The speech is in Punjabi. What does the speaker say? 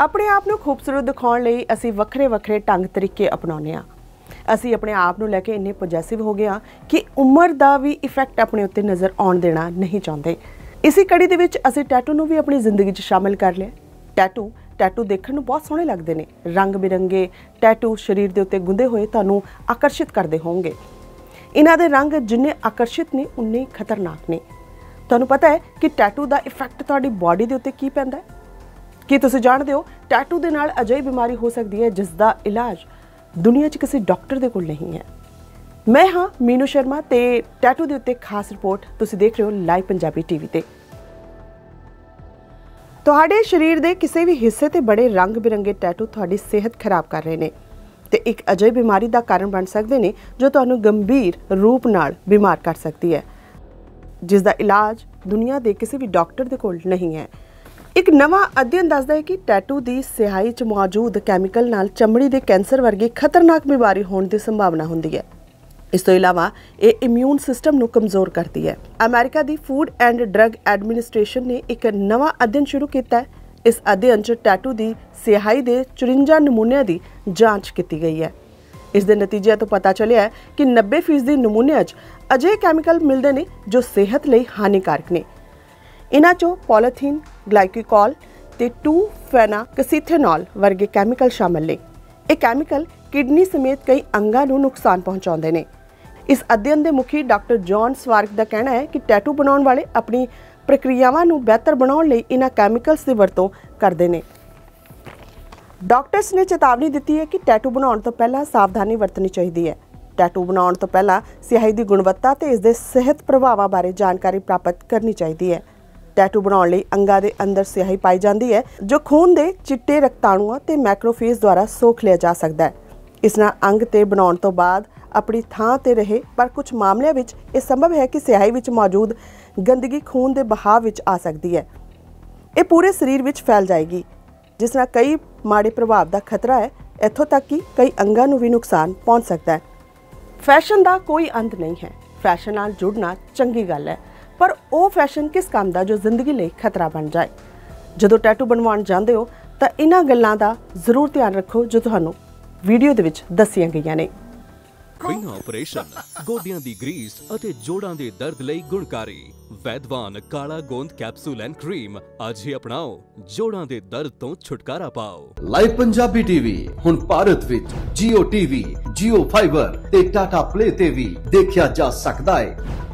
ਆਪਣੇ ਆਪ ਨੂੰ ਖੂਬਸੂਰਤ ਦਿਖਾਉਣ ਲਈ ਅਸੀਂ ਵੱਖਰੇ-ਵੱਖਰੇ ਢੰਗ ਤਰੀਕੇ ਅਪਣਾਉਂਦੇ ਹਾਂ। ਅਸੀਂ ਆਪਣੇ ਆਪ ਨੂੰ ਲੈ ਕੇ ਇੰਨੇ ਪੋਜੈਸਿਵ ਹੋ ਗਏ ਹਾਂ ਕਿ ਉਮਰ ਦਾ ਵੀ ਇਫੈਕਟ ਆਪਣੇ ਉੱਤੇ ਨਜ਼ਰ ਆਉਣ ਦੇਣਾ ਨਹੀਂ ਚਾਹੁੰਦੇ। ਇਸੇ ਕੜੀ ਦੇ ਵਿੱਚ ਅਸੀਂ ਟੈਟੂ ਨੂੰ ਵੀ ਆਪਣੀ ਜ਼ਿੰਦਗੀ 'ਚ ਸ਼ਾਮਿਲ ਕਰ ਲਿਆ। ਟੈਟੂ ਟੈਟੂ ਦੇਖਣ ਨੂੰ ਬਹੁਤ ਸੋਹਣੇ ਲੱਗਦੇ ਨੇ। ਰੰਗ ਬਿਰੰਗੇ ਟੈਟੂ ਸਰੀਰ ਦੇ ਉੱਤੇ ਗੁੰਦੇ ਹੋਏ ਤੁਹਾਨੂੰ ਆਕਰਸ਼ਿਤ ਕਰਦੇ ਹੋਣਗੇ। ਇਹਨਾਂ ਦੇ ਰੰਗ ਜਿੰਨੇ ਆਕਰਸ਼ਿਤ ਨੇ, ਉਨੇ ਹੀ ਖਤਰਨਾਕ ਨੇ। ਤੁਹਾਨੂੰ ਪਤਾ ਹੈ ਕਿ ਟੈਟੂ ਦਾ ਇਫੈਕਟ ਤੁਹਾਡੀ ਬਾਡੀ ਦੇ ਉੱਤੇ ਕੀ ਪੈਂਦਾ ਹੈ? ਕੀ ਤੁਸੀਂ ਜਾਣਦੇ ਹੋ? ਟੈਟੂ ਦੇ ਨਾਲ ਅਜਿਹੀ ਬਿਮਾਰੀ ਹੋ ਸਕਦੀ ਹੈ ਜਿਸ ਦਾ ਇਲਾਜ ਦੁਨੀਆ 'ਚ ਕਿਸੇ ਡਾਕਟਰ ਦੇ ਕੋਲ ਨਹੀਂ ਹੈ। ਮੈਂ ਹਾਂ ਮੀਨੂ ਸ਼ਰਮਾ ਤੇ ਟੈਟੂ ਦੇ ਉੱਤੇ ਖਾਸ ਰਿਪੋਰਟ ਤੁਸੀਂ ਦੇਖ ਰਹੇ ਹੋ ਲਾਈਵ ਪੰਜਾਬੀ ਟੀਵੀ ਤੇ। ਤੁਹਾਡੇ ਸਰੀਰ ਦੇ ਕਿਸੇ ਵੀ ਹਿੱਸੇ ਤੇ ਬੜੇ ਰੰਗ ਬਿਰੰਗੇ ਟੈਟੂ ਤੁਹਾਡੀ ਸਿਹਤ ਖਰਾਬ ਕਰ ਰਹੇ ਨੇ ਤੇ ਇੱਕ ਅਜਿਹੀ ਬਿਮਾਰੀ ਦਾ ਕਾਰਨ ਬਣ ਸਕਦੇ ਨੇ ਜੋ ਤੁਹਾਨੂੰ ਗੰਭੀਰ ਰੂਪ ਨਾਲ ਬਿਮਾਰ ਕਰ ਸਕਦੀ ਹੈ। ਜਿਸ ਦਾ ਇਲਾਜ ਦੁਨੀਆ ਦੇ ਕਿਸੇ ਵੀ ਡਾਕਟਰ ਦੇ ਕੋਲ ਨਹੀਂ ਹੈ। ਇੱਕ ਨਵਾਂ ਅਧਿਐਨ ਦੱਸਦਾ ਹੈ ਕਿ ਟੈਟੂ ਦੀ ਸਿਹਾਈ 'ਚ ਮੌਜੂਦ ਕੈਮੀਕਲ ਨਾਲ ਚਮੜੀ ਦੇ ਕੈਂਸਰ ਵਰਗੀ ਖਤਰਨਾਕ ਬਿਮਾਰੀ ਹੋਣ ਦੀ ਸੰਭਾਵਨਾ ਹੁੰਦੀ ਹੈ। ਇਸ ਤੋਂ ਇਲਾਵਾ ਇਹ ਇਮਿਊਨ ਸਿਸਟਮ ਨੂੰ ਕਮਜ਼ੋਰ ਕਰਦੀ ਹੈ। ਅਮਰੀਕਾ ਦੀ ਫੂਡ ਐਂਡ ਡਰੱਗ ਐਡਮਿਨਿਸਟ੍ਰੇਸ਼ਨ ਨੇ ਇੱਕ ਨਵਾਂ ਅਧਿਐਨ ਸ਼ੁਰੂ ਕੀਤਾ ਹੈ। ਇਸ ਅਧਿਐਨ 'ਚ ਟੈਟੂ ਦੀ ਸਿਹਾਈ ਦੇ 54 ਨਮੂਨਿਆਂ ਦੀ ਜਾਂਚ ਕੀਤੀ ਗਈ ਹੈ। ਇਸ ਦੇ ਨਤੀਜਿਆਂ ਤੋਂ ਪਤਾ ਚੱਲਿਆ ਕਿ 90% ਦੇ ਨਮੂਨਿਆਂ 'ਚ ਅਜਿਹੇ ਕੈਮੀਕਲ ਮਿਲਦੇ ਨੇ ਜੋ ਸਿਹਤ ਲਈ ਹਾਨੀਕਾਰਕ ਨੇ। ਇਹਨਾਂ 'ਚੋਂ ਪੋਲੀਥੀਨ ਗਲਾਈਕੋਲ ਤੇ 2-ਫੈਨਾਕਸੀਥੇਨੋਲ ਵਰਗੇ ਕੈਮੀਕਲ ਸ਼ਾਮਲ ਨੇ। ਇਹ ਕੈਮੀਕਲ ਕਿਡਨੀ ਸਮੇਤ ਕਈ ਅੰਗਾਂ ਨੂੰ ਨੁਕਸਾਨ ਪਹੁੰਚਾਉਂਦੇ ਨੇ। ਇਸ ਅਧਿਐਨ ਦੇ ਮੁਖੀ ਡਾਕਟਰ ਜੌਨ ਸਵਾਰਕ ਦਾ ਕਹਿਣਾ ਹੈ ਕਿ ਟੈਟੂ ਬਣਾਉਣ ਵਾਲੇ ਆਪਣੀ ਪ੍ਰਕਿਰਿਆਵਾਂ ਨੂੰ ਬਿਹਤਰ ਬਣਾਉਣ ਲਈ ਇਹਨਾਂ ਕੈਮੀਕਲਸ ਦੀ ਵਰਤੋਂ ਕਰਦੇ ਨੇ। ਡਾਕਟਰਸ ਨੇ ਚੇਤਾਵਨੀ ਦਿੱਤੀ ਹੈ ਕਿ ਟੈਟੂ ਬਣਾਉਣ ਤੋਂ ਪਹਿਲਾਂ ਸਾਵਧਾਨੀ ਵਰਤਣੀ ਚਾਹੀਦੀ ਹੈ। ਟੈਟੂ ਬਣਾਉਣ ਤੋਂ ਪਹਿਲਾਂ ਸਿਆਹੀ ਦੀ ਗੁਣਵੱਤਾ ਤੇ ਇਸ ਦੇ ਸਿਹਤ ਪ੍ਰਭਾਵਾਂ ਬਾਰੇ ਜਾਣਕਾਰੀ ਪ੍ਰਾਪਤ ਕਰਨੀ ਚਾਹੀਦੀ ਹੈ। ਟੈਟੂ ਬਣਾਉਣ ਲਈ ਅੰਗਾਂ ਦੇ ਅੰਦਰ ਸਿਆਹੀ ਪਾਈ ਜਾਂਦੀ ਹੈ, ਜੋ ਖੂਨ ਦੇ ਚਿੱਟੇ ਰਕਤਾਣੂਆਂ ਤੇ ਮੈਕਰੋਫੇਜ ਦੁਆਰਾ ਸੋਖ ਲਿਆ ਜਾ ਸਕਦਾ ਹੈ। ਇਸ ਨਾਲ ਅੰਗ ਤੇ ਬਣਾਉਣ ਤੋਂ ਬਾਅਦ ਆਪਣੀ ਥਾਂ ਤੇ ਰਹੇ, ਪਰ ਕੁਝ ਮਾਮਲਿਆਂ ਵਿੱਚ ਇਹ ਸੰਭਵ ਹੈ ਕਿ ਸਿਆਹੀ ਵਿੱਚ ਮੌਜੂਦ ਗੰਦਗੀ ਖੂਨ ਦੇ ਬਹਾਅ ਵਿੱਚ ਆ ਸਕਦੀ ਹੈ। ਇਹ ਪੂਰੇ ਸਰੀਰ ਵਿੱਚ ਫੈਲ ਜਾਏਗੀ, ਜਿਸ ਨਾਲ ਕਈ ਮਾੜੇ ਪ੍ਰਭਾਵ ਦਾ ਖਤਰਾ ਹੈ। ਇੱਥੋਂ ਤੱਕ ਕਿ ਕਈ ਅੰਗਾਂ ਨੂੰ ਵੀ ਨੁਕਸਾਨ ਪਹੁੰਚ ਸਕਦਾ ਹੈ। ਫੈਸ਼ਨ ਦਾ ਕੋਈ ਅੰਤ ਨਹੀਂ ਹੈ। ਫੈਸ਼ਨ ਨਾਲ ਜੁੜਨਾ ਚੰਗੀ ਗੱਲ ਹੈ। ਪਰ ਉਹ ਫੈਸ਼ਨ ਕਿਸ ਕੰਮ ਦਾ ਜੋ ਜ਼ਿੰਦਗੀ ਲਈ ਖਤਰਾ ਬਣ ਜਾਏ? ਜਦੋਂ ਟੈਟੂ ਬਣਵਾਉਣ ਜਾਂਦੇ ਹੋ ਤਾਂ ਇਹਨਾਂ ਗੱਲਾਂ ਦਾ ਜ਼ਰੂਰ ਧਿਆਨ ਰੱਖੋ ਜੋ ਤੁਹਾਨੂੰ ਵੀਡੀਓ ਦੇ ਵਿੱਚ ਦੱਸੀਆਂ ਗਈਆਂ ਨੇ। ਬਿਨਾਂ ਆਪਰੇਸ਼ਨ ਗੋਡਿਆਂ ਦੀ ਗਰੀਸ ਅਤੇ ਜੋੜਾਂ ਦੇ ਦਰਦ ਲਈ ਗੁਣਕਾਰੀ ਵੈਦਵਾਨ ਕਾਲਾ ਗੋਂਦ ਕੈਪਸੂਲ ਐਂਡ ਕਰੀਮ ਅੱਜ ਹੀ ਅਪਣਾਓ ਜੋੜਾਂ ਦੇ ਦਰਦ ਤੋਂ ਛੁਟਕਾਰਾ ਪਾਓ। ਲਾਈਵ ਪੰਜਾਬੀ ਟੀਵੀ ਹੁਣ ਭਾਰਤ ਵਿੱਚ Jio TV, Jio Fiber ਤੇ Tata Play ਤੇ ਵੀ ਦੇਖਿਆ ਜਾ ਸਕਦਾ ਹੈ।